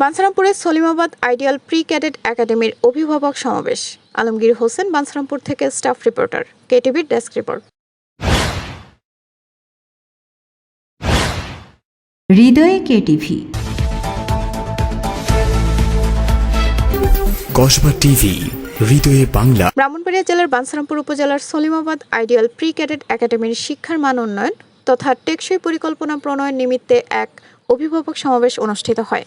বাঞ্ছারামপুরে Salimabad ideal pre cadet একাডেমির অভিভাবক সমাবেশ। আলমগীর হোসেন বাঞ্ছারামপুর থেকে স্টাফ রিপোর্টার। কেটিভির ডেস্ক রিপোর্ট। হৃদয়ে কেটিভি। কসবা টিভি হৃদয়ে বাংলা। ব্রাহ্মণবাড়িয়া জেলার বাঞ্ছারামপুর উপজেলার সলিমাবাদ আইডিয়াল প্রি ক্যাডেট একাডেমির শিক্ষার মান উন্নয়ন তথা টেকসই পরিকল্পনা প্রণয়ন নিমিত্তে এক অভিভাবক সমাবেশ অনুষ্ঠিত হয়।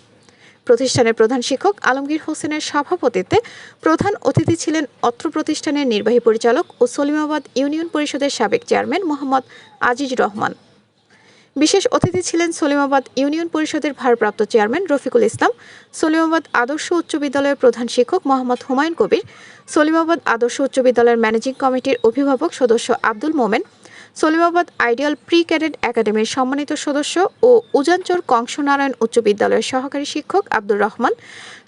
প্রতিষ্ঠানের প্রধান শিক্ষক আলমগীর হোসেনের সভাপতিত্বে প্রধান অতিথি ছিলেন অত্র প্রতিষ্ঠানের নির্বাহী পরিচালক ও সলিমাবাদ ইউনিয়ন পরিষদের সাবেক চেয়ারম্যান মোহাম্মদ আজিজ রহমান। বিশেষ অতিথি ছিলেন সলিমাবাদ ইউনিয়ন পরিষদের ভারপ্রাপ্ত চেয়ারম্যান রফিকুল ইসলাম, সলিমাবাদ আদর্শ উচ্চ বিদ্যালয়ের প্রধান শিক্ষক মোহাম্মদ হুমায়ুন কবির, সলিমাবাদ আদর্শ উচ্চ বিদ্যালয়ের ম্যানেজিং কমিটির অভিভাবক সদস্য Abdul Momen Salimabad ideal pre cadet একাডেমির সম্মানিত সদস্য ও উজানচর কংসনারায়ণ উচ্চ বিদ্যালয়ের সহকারী শিক্ষক আব্দুর রহমান,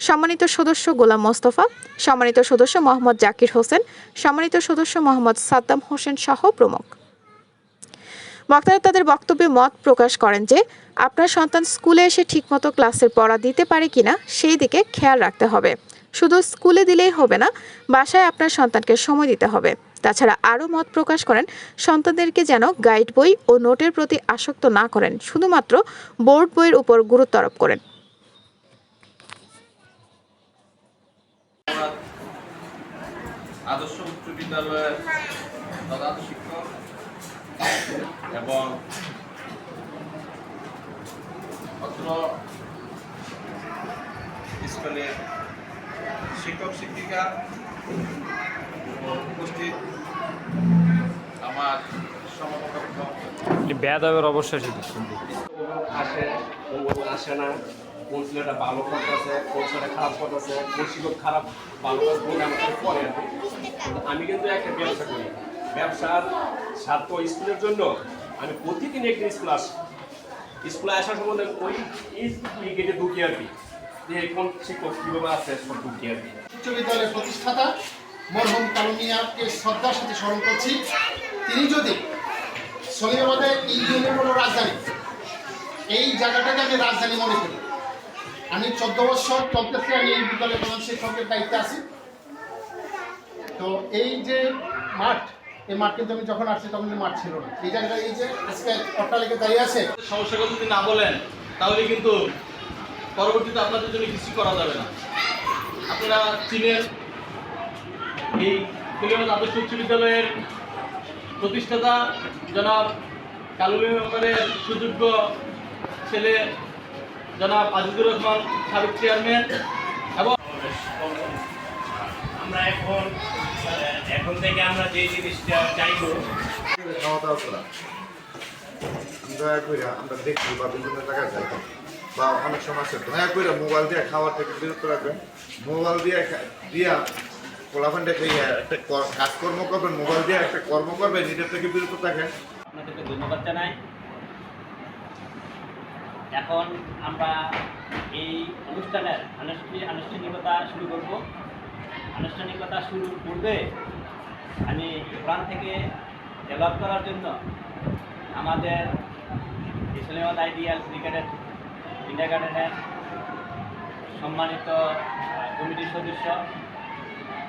সম্মানিত সদস্য গোলাম মোস্তফা, সম্মানিত সদস্য মোহাম্মদ জাকির হোসেন, সম্মানিত সদস্য মোহাম্মদ সাদ্দাম হোসেন সহ প্রমুখ। বক্তারা তাদের বক্তব্যে মত প্রকাশ করেন যে, আপনার সন্তান স্কুলে এসে ঠিকমতো ক্লাসের পড়া দিতে পারে কিনা সেই দিকে খেয়াল রাখতে হবে। শুধু স্কুলে দিলেই হবে না, বাসায় আপনার সন্তানকে সময় দিতে হবে। তাছাড়া আরও মত প্রকাশ করেন, সন্তানদেরকে যেন গাইড বই ও নোটের প্রতি আসক্ত না করেন, শুধুমাত্র বোর্ড বইয়ের উপর গুরুত্ব আরোপ করেন। আদর্শ উচ্চ বিদ্যালয়ের প্রধান শিক্ষক এবং অত্র স্কুলের শিক্ষক শিক্ষিকা উপস্থিত আমার বেয়াদবের অবশ্যই আসে আসে না কোন ছেলেটা ভালো করতেছে কোন ছেলেটা খারাপ করতেছে কোন শিক্ষক খারাপ ভালো কাজ বলে আমাকে আমি কিন্তু একটা ব্যবসা করি। ব্যবসার স্বার্থ স্কুলের জন্য আমি প্রতিদিন একদিন স্কুল আসি স্কুলে আসার সম্বন্ধে ওই এই গেটে ঢুকি আর কি। যে কোন শিক্ষক কীভাবে আছে সব ঢুকি আর কি। উচ্চ বিদ্যালয়ের প্রতিষ্ঠাতা মরহুম কালুমিয়াকে শ্রদ্ধার সাথে স্মরণ করছি। তিনি যদি সলিমাবাদের ইউনিয়নের কোনো রাজধানী, এই জায়গাটাকে আমি রাজধানী মনে করি। আমি চোদ্দ বছর চলতেছে, আমি এই বিদ্যালয়ের প্রধান শিক্ষকের দায়িত্বে আছি। তো এই যে মাঠ, এই মাঠ কিন্তু আমি যখন আসছি তখন মাঠ ছিল না। এই জায়গাটা এই যে আজকে অট্টালিকা দাঁড়িয়ে আছে। সমস্যাগুলো যদি না বলেন, তাহলে কিন্তু পরবর্তীতে আপনাদের জন্য কিছু করা যাবে না। আপনারা চিনেন এই কুলিয়াবাদ আদর্শ উচ্চ বিদ্যালয়ের প্রতিষ্ঠাতা জনাব কালুমি মেম্বারের সুযোগ্য ছেলে জনাব আজিজুর রহমান সাবেক চেয়ারম্যান এবং আমরা এখন এখন থেকে আমরা যে জিনিসটা চাইব। খাওয়া দাওয়া করা দয়া করে আমরা দেখি বা বিভিন্ন জায়গায় যাই। বা অনেক সময় আছে। দয়া করে মোবাইল দিয়ে খাওয়ার থেকে বিরত রাখবেন। মোবাইল দিয়ে দিয়া পোলাফানটা খেয়ে একটা কাজকর্ম করবেন মোবাইল দিয়ে একটা কর্ম করবেন, নিজের থেকে বিরত থাকেন। আপনাদেরকে ধন্যবাদ জানাই। এখন আমরা এই অনুষ্ঠানের আনুষ্ঠানিক আনুষ্ঠানিকতা শুরু করব। আনুষ্ঠানিকতা শুরুর পূর্বে আমি প্রাণ থেকে ডেভেলপ করার জন্য আমাদের ইসলামাবাদ আইডিয়াল ক্রিকেটের ইন্ডিয়া গার্ডেনের সম্মানিত কমিটির সদস্য